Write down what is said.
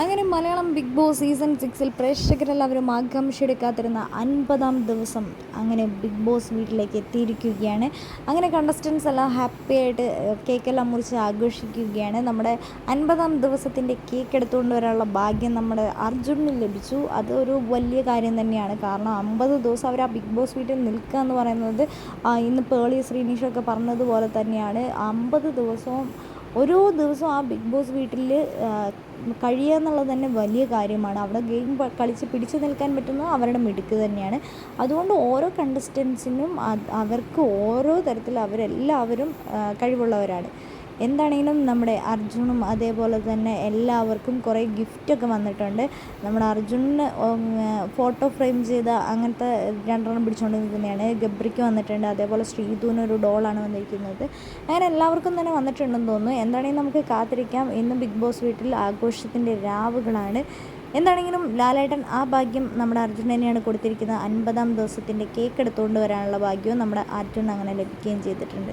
അങ്ങനെ Malayalam big boss season സിക്സിൽ പ്രേക്ഷകരെല്ലാവരും ആകാംക്ഷയുടെ കാത്തിരുന്ന അൻപതാം ദിവസം അങ്ങനെ ബിഗ് ബോസ് വീട്ടിലേക്ക് എത്തിയിരിക്കുകയാണ്. അങ്ങനെ കണ്ടസ്റ്റൻസ് എല്ലാം ഹാപ്പി ആയിട്ട് കേക്കെല്ലാം മുറിച്ച് ആഘോഷിക്കുകയാണ്. നമ്മുടെ അൻപതാം ദിവസത്തിന്റെ കേക്ക് എടുത്തുകൊണ്ട് വരാനുള്ള ഭാഗ്യം നമ്മുടെ അർജുനന് ലഭിച്ചു. അതൊരു വലിയ കാര്യം തന്നെയാണ്. കാരണം അമ്പത് ദിവസം അവർ ആ ബിഗ് ബോസ് വീട്ടിൽ നിൽക്കുക എന്ന് പറയുന്നത് ഇന്ന് പേളി ശ്രീനീഷൊക്കെ പറഞ്ഞതുപോലെ തന്നെയാണ്. അമ്പത് ദിവസവും ഓരോ ദിവസവും ആ ബിഗ് ബോസ് വീട്ടിൽ കഴിയുക എന്നുള്ളത് തന്നെ വലിയ കാര്യമാണ്. അവിടെ ഗെയിം കളിച്ച് പിടിച്ചു നിൽക്കാൻ പറ്റുന്നത് അവരുടെ മിടുക്ക് തന്നെയാണ്. അതുകൊണ്ട് ഓരോ കണ്ടസ്റ്റൻസിനും അവർക്ക് ഓരോ തരത്തിൽ അവരെല്ലാവരും കഴിവുള്ളവരാണ്. എന്താണെങ്കിലും നമ്മുടെ അർജുനും അതേപോലെ തന്നെ എല്ലാവർക്കും കുറേ ഗിഫ്റ്റൊക്കെ വന്നിട്ടുണ്ട്. നമ്മുടെ അർജുനന് ഫോട്ടോ ഫ്രെയിം ചെയ്ത അങ്ങനത്തെ രണ്ടെണ്ണം പിടിച്ചുകൊണ്ട് നിൽക്കുന്നതാണ് ഗബ്രിക്ക് വന്നിട്ടുണ്ട് അതേപോലെ ശ്രീധുവിന് ഒരു ഡോളാണ് വന്നിരിക്കുന്നത്. അങ്ങനെ എല്ലാവർക്കും തന്നെ വന്നിട്ടുണ്ടെന്ന് തോന്നുന്നു. എന്താണെങ്കിലും നമുക്ക് കാത്തിരിക്കാം. ഇന്ന് ബിഗ് ബോസ് വീട്ടിൽ ആഘോഷത്തിന്റെ രാവുകളാണ്. എന്താണെങ്കിലും ലാലേട്ടൻ ആ ഭാഗ്യം നമ്മുടെ അർജുൻ തന്നെയാണ് കൊടുത്തിരിക്കുന്നത്. അൻപതാം ദിവസത്തിന്റെ കേക്ക് എടുത്തുകൊണ്ട് വരാനുള്ള ഭാഗ്യവും നമ്മുടെ അർജുൻ അങ്ങനെ ലഭിക്കുകയും ചെയ്തിട്ടുണ്ട്.